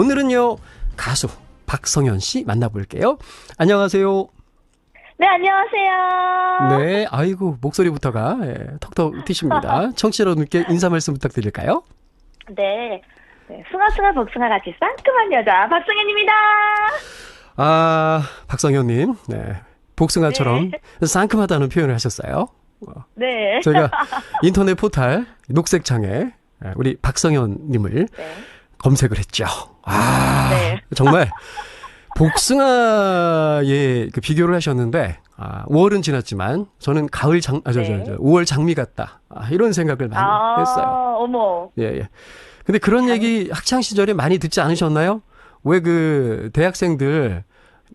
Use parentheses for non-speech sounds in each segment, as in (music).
오늘은요 가수 박성현 씨 만나볼게요. 안녕하세요. 네, 안녕하세요. 네, 아이고 목소리부터가 예, 턱턱 튀십니다. (laughs) 청취자 여러분께 인사 말씀 부탁드릴까요? 네. 네, 숭아숭아 복숭아 같이 상큼한 여자 박성현입니다. 아 박성현님, 네 복숭아처럼 상큼하다는 표현을 하셨어요. 네. 저희가 (laughs) 인터넷 포탈 녹색창에 예, 우리 박성현님을 네. 검색을 했죠. 아 네. 정말 복숭아에 그 비교를 하셨는데 아, 5월은 지났지만 저는 가을 장, 아, 저, 저, 네. 저, 5월 장미 같다. 아, 이런 생각을 많이 아, 했어요. 어머. 예, 예. 근데 그런 얘기 학창 시절에 많이 듣지 않으셨나요? 왜 그 대학생들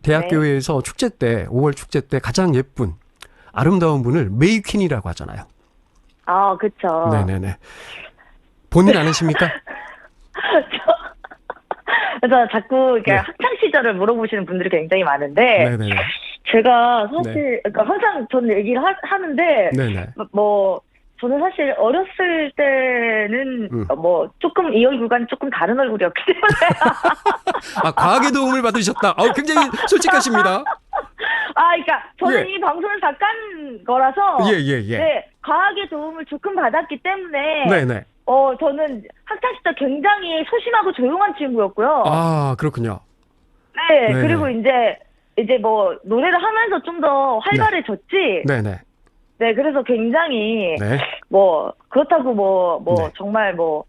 대학교에서 축제 때 5월 축제 때 가장 예쁜 아름다운 분을 메이퀸이라고 하잖아요. 아, 그쵸. 네네 네. 본인 아니십니까? (laughs) (laughs) 그래서 자꾸 이렇게 네. 학창 시절을 물어보시는 분들이 굉장히 많은데 네네네. 제가 사실 그러니까 항상 저는 얘기를 하, 네네. 뭐 저는 사실 어렸을 때는 음. 뭐 조금 이 얼굴과는 조금 다른 얼굴이었기 때문에 (laughs) 아, 과학의 도움을 받으셨다. 아, 굉장히 솔직하십니다. 아, 그러니까 저는 예. 이 방송을 작가인 거라서 예, 예, 예. 네, 과학의 도움을 조금 받았기 때문에 네 네. 어 저는 학창 시절 굉장히 소심하고 조용한 친구였고요. 아, 그렇군요. 네, 네네. 그리고 이제 이제 뭐 노래를 하면서 좀 더 활발해졌지. 네. 네네. 그래서 굉장히 네. 뭐 그렇다고 뭐 뭐 네. 정말 뭐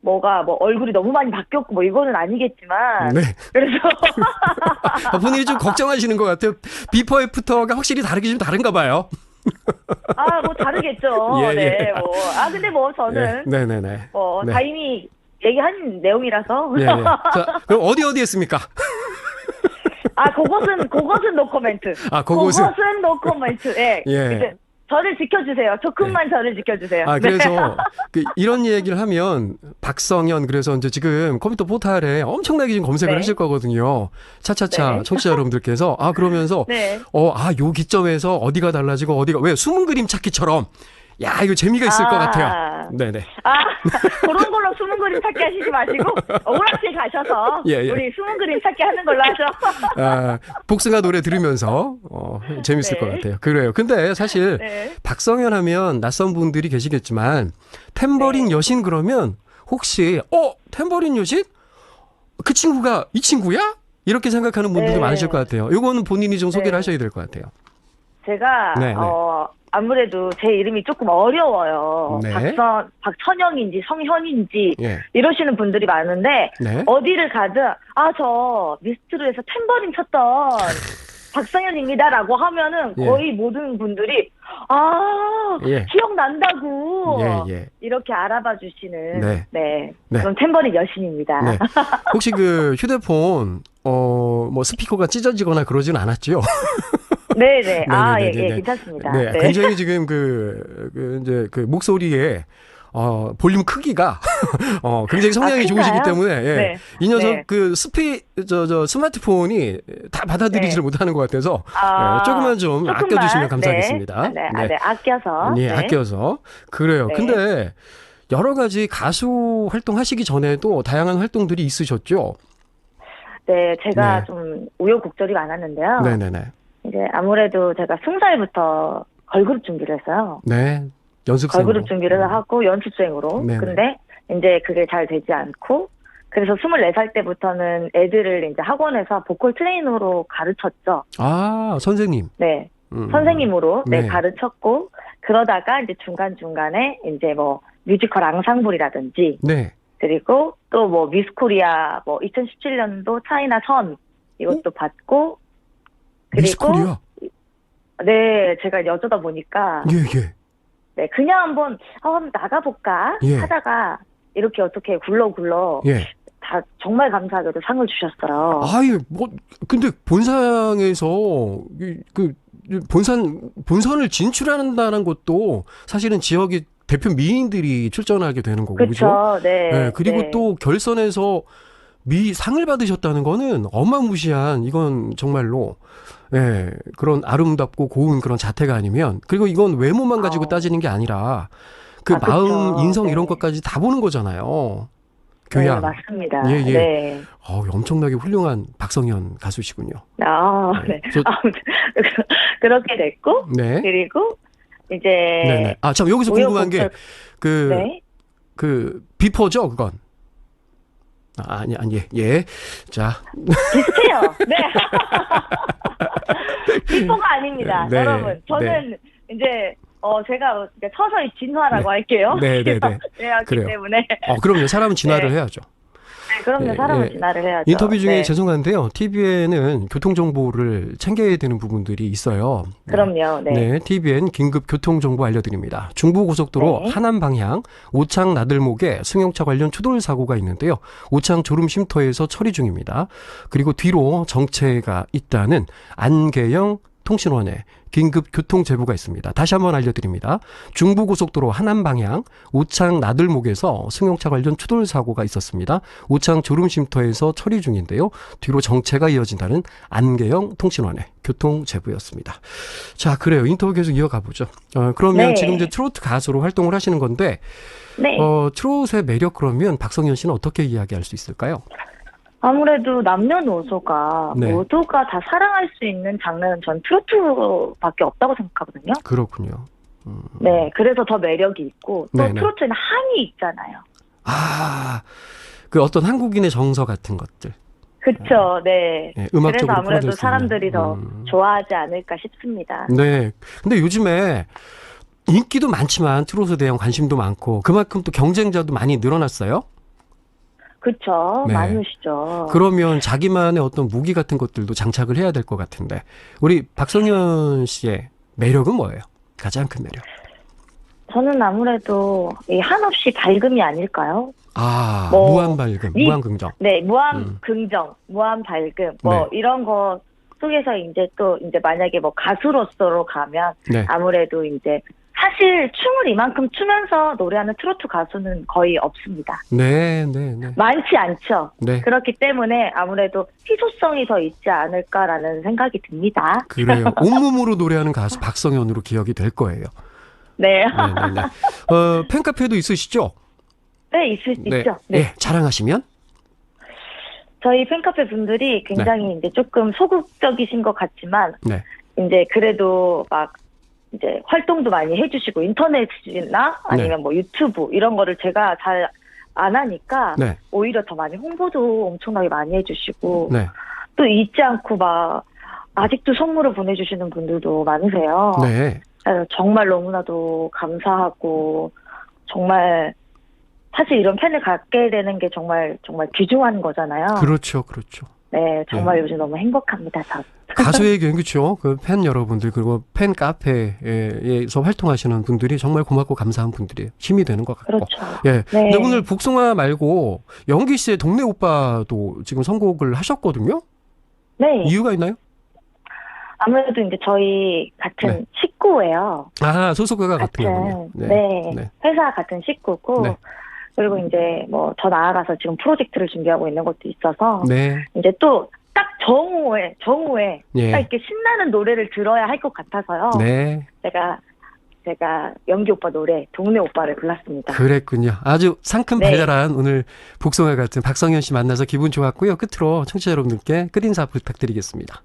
뭐가 뭐 얼굴이 너무 많이 바뀌었고 뭐 이거는 아니겠지만 네. 그래서 (laughs) 아, 본인이 좀 걱정하시는 것 같아요. 비포 애프터가 확실히 다르게 좀 다른가 봐요. (laughs) 아 뭐 다르겠죠. 예, 예. 네, 뭐아 근데 뭐 저는 네, 네, 네. 뭐 네. 다 이미 얘기한 내용이라서 예, 예. 자, 그럼 어디 어디 했습니까? (laughs) 아 그것은 그것은 노 코멘트. 아, 그것은? 그것은 노 코멘트. 예. 예. 저를 지켜주세요. 조금만 저를 지켜주세요. 아, 네. 그래서 (laughs) 그 이런 얘기를 하면 박성현 그래서 이제 지금 컴퓨터 포탈에 엄청나게 지금 검색을 네. 하실 거거든요. 차차차 네. 청취자 여러분들께서 아 그러면서 (laughs) 네. 어, 아, 요 기점에서 어디가 달라지고 어디가 왜 숨은 그림 찾기처럼 야, 이거 재미가 있을 것 아. 같아요. 네, 네. 아 그런 걸로 숨은 그림 찾기 하시지 마시고 오락실 가셔서 (laughs) 예, 예. 우리 숨은 그림 찾기 하는 걸로 하죠. (laughs) 아, 복숭아 노래 들으면서 어, 재밌을 네. 것 같아요. 그래요. 근데 사실 네. 박성현 하면 낯선 분들이 계시겠지만 탬버린 네. 여신 그러면 혹시 어 탬버린 여신 그 친구가 이 친구야? 이렇게 생각하는 분들도 네. 많으실 것 같아요. 요거는 본인이 좀 소개를 네. 하셔야 될 것 같아요. 제가 네, 네. 어 아무래도 제 이름이 조금 어려워요. 네. 박선 박선영인지 성현인지 예. 이러시는 분들이 많은데 네. 어디를 가든 아 저 미스트로에서 탬버린 쳤던 (laughs) 박성현입니다라고 하면은 예. 거의 모든 분들이 아 예. 기억난다고 예, 예. 이렇게 알아봐 주시는 네. 네, 네. 그런 탬버린 여신입니다. 네. (laughs) 혹시 그 휴대폰 어 뭐 스피커가 찢어지거나 그러진 않았죠? (laughs) 네, 네. (laughs) 아, 네, 예, 네, 네, 예, 네. 괜찮습니다. 네, 네. 굉장히 지금 그, 그 이제 그 목소리에 어 볼륨 크기가 (laughs) 어 굉장히 성량이 아, 좋으시기? 때문에 예. 네. 이 녀석 네. 그 스피 저 저 스마트폰이 다 받아들이지를 못하는 것 같아서 아, 예, 조금만 좀 조금만, 아껴주시면 감사하겠습니다. 네, 네, 아, 네, 아껴서. 예, 네. 아껴서 그래요. 네. 근데 여러 가지 가수 활동하시기 전에도 다양한 활동들이 있으셨죠? 네, 제가 네. 좀 우여곡절이 많았는데요. 네네네. 이제 아무래도 제가 스무 살부터 걸그룹 준비를 했어요. 네. 연습생. 걸그룹 준비를 하고 연습생으로. 네네. 근데 이제 그게 잘 되지 않고 그래서 24살 때부터는 애들을 이제 학원에서 보컬 트레이너로 가르쳤죠. 아 선생님. 네. 음. 선생님으로 네, 네. 가르쳤고 그러다가 이제 중간중간에 이제 뭐 뮤지컬 앙상블이라든지 네. 그리고 또 뭐 미스코리아 뭐 2017년도 차이나 선 이것도 받고 그리고. 네 제가 여자다 보니까 예 예. 네 그냥 한번 아, 한번 나가볼까 예. 하다가 이렇게 어떻게 굴러 굴러 예. 다 정말 감사하게도 상을 주셨어요. 아유, 뭐 근데 본상에서 이- 그 본산 본선을 진출한다는 것도 사실은 지역의 대표 미인들이 출전하게 되는 거고? 그렇죠. 네. 네, 그리고 네. 또 결선에서 미 상을 받으셨다는 거는 어마무시한 이건 정말로 예, 그런 아름답고 고운 그런 자태가 아니면 그리고 이건 외모만 가지고 아. 따지는 게 아니라 그 아, 마음, 그쵸. 인성 네. 이런 것까지 다 보는 거잖아요. 교양. 네, 맞습니다. 예, 예. 네. 어우, 엄청나게 훌륭한 박성현 가수시군요. 아, 네. 네. 저- (laughs) 그렇게 됐고 네. 그리고 이제 네네. 아, 참, 여기서 궁금한 게, 그, 네. 그, 비포죠, 그건? 아, 아니, 아니, 예. 예. 자, 비슷해요. 네. (laughs) 비포가 아닙니다. 네, 여러분. 저는 이제 어 제가 서서히 진화라고 할게요. 네, 네, 네. (laughs) 그래왔기 그래요. 때문에 어, 그럼요. 사람은 진화를 네. 해야죠. 네, 그럼요. 예, 사람은 예. 진화를 해야죠. 인터뷰 중에 네. 죄송한데요. TV에는 교통 정보를 챙겨야 되는 부분들이 있어요. 그럼요. 네. 네, TVN 긴급 교통 정보 알려드립니다. 중부고속도로 네. 하남 방향 오창 나들목에 승용차 관련 추돌 사고가 있는데요. 오창 졸음 쉼터에서 처리 중입니다. 그리고 뒤로 정체가 있다는 안계영 통신원에 긴급 교통 제보가 있습니다. 다시 한번 알려드립니다. 중부고속도로 하남 방향 오창 나들목에서 승용차 관련 추돌 사고가 있었습니다. 오창 졸음쉼터에서 처리 중인데요. 뒤로 정체가 이어진다는 안계영 통신원의 교통 제보였습니다. 자, 그래요. 인터뷰 계속 이어가 보죠. 어, 그러면 네. 지금 이제 트로트 가수로 활동을 하시는 건데 네. 어, 트롯의 매력 그러면 박성현 씨는 어떻게 이야기할 수 있을까요? 아무래도 남녀노소가 네. 모두가 다 사랑할 수 있는 장르는 전 트로트밖에 없다고 생각하거든요. 그렇군요. 음. 네. 그래서 더 매력이 있고 또 네네. 트로트에는 한이 있잖아요. 아, 그 어떤 한국인의 정서 같은 것들. 그쵸. 네. 예, 그래서 아무래도. 사람들이 더 음. 좋아하지 않을까 싶습니다. 네. 근데 요즘에 인기도 많지만 트롯에 대한 관심도 많고 그만큼 또 경쟁자도 많이 늘어났어요. 그쵸. 네. 많으시죠. 그러면 자기만의 어떤 무기 같은 것들도 장착을 해야 될 것 같은데 우리 박성현 씨의 매력은 뭐예요? 가장 큰 매력. 저는 아무래도 이 한없이 밝음이 아닐까요? 아, 뭐, 무한 밝음, 이- 무한 긍정. 네, 무한 음. 긍정, 무한 밝음, 뭐 네. 이런 거 속에서 이제 또 이제 만약에 뭐 가수로서로 가면 네. 아무래도 이제 사실 춤을 이만큼 추면서 노래하는 트로트 가수는 거의 없습니다. 네, 네, 네. 많지 않죠. 네. 그렇기 때문에 아무래도 희소성이 더 있지 않을까라는 생각이 듭니다. 그래요. (laughs) 온몸으로 노래하는 가수 박성현으로 기억이 될 거예요. 네, 네, 네, 네. 어, 팬카페도 있으시죠? 네 있, 네. 있죠. 네. 예, 자랑하시면? 저희 팬카페 분들이 굉장히 이제 조금 소극적이신 것 같지만 네. 이제 그래도 막 이제 활동도 많이 해주시고 인터넷이나 아니면 뭐 유튜브 이런 거를 제가 잘 안 하니까 네. 오히려 더 많이 홍보도 엄청나게 많이 해주시고 네. 또 잊지 않고 막 아직도 선물을 보내주시는 분들도 많으세요. 네. 그래서 정말 너무나도 감사하고 정말 사실 이런 팬을 갖게 되는 게 정말 정말 귀중한 거잖아요. 그렇죠. 그렇죠. 네, 정말 요즘 너무 행복합니다. 저. 가수에겐 그렇죠. 그 팬 여러분들 그리고 팬 카페에서 활동하시는 분들이 정말 고맙고 감사한 분들이 힘이 되는 것 같고. 그렇죠. 예. 네. 근데 오늘 복숭아 말고 영기 씨의 동네 오빠도 지금 선곡을 하셨거든요. 네, 이유가 있나요? 아무래도 이제 저희 같은 네. 식구예요. 아 소속가가 같은 거군요. 네, 네. 회사 같은 식구고 네. 그리고 이제 뭐더 나아가서 지금 프로젝트를 준비하고 있는 것도 있어서 네. 이제 또 딱 정오에 정오에 딱 예. 이렇게 신나는 노래를 들어야 할 것 같아서요. 네. 제가 제가 연기 오빠 노래 동네 오빠를 불렀습니다. 그랬군요. 아주 상큼 네. 발랄한 오늘 복숭아 같은 박성현 씨 만나서 기분 좋았고요. 끝으로 청취자 여러분들께 끝 인사 부탁드리겠습니다.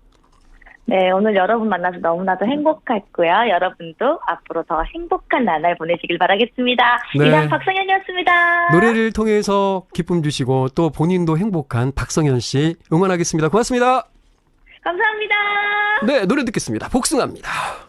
네, 오늘 여러분 만나서 너무나도 행복했고요. 여러분도 앞으로 더 행복한 나날 보내시길 바라겠습니다. 네. 이상 박성현이었습니다. 노래를 통해서 기쁨 주시고 또 본인도 행복한 박성현 씨 응원하겠습니다. 고맙습니다. 감사합니다. 네, 노래 듣겠습니다. 복숭아입니다.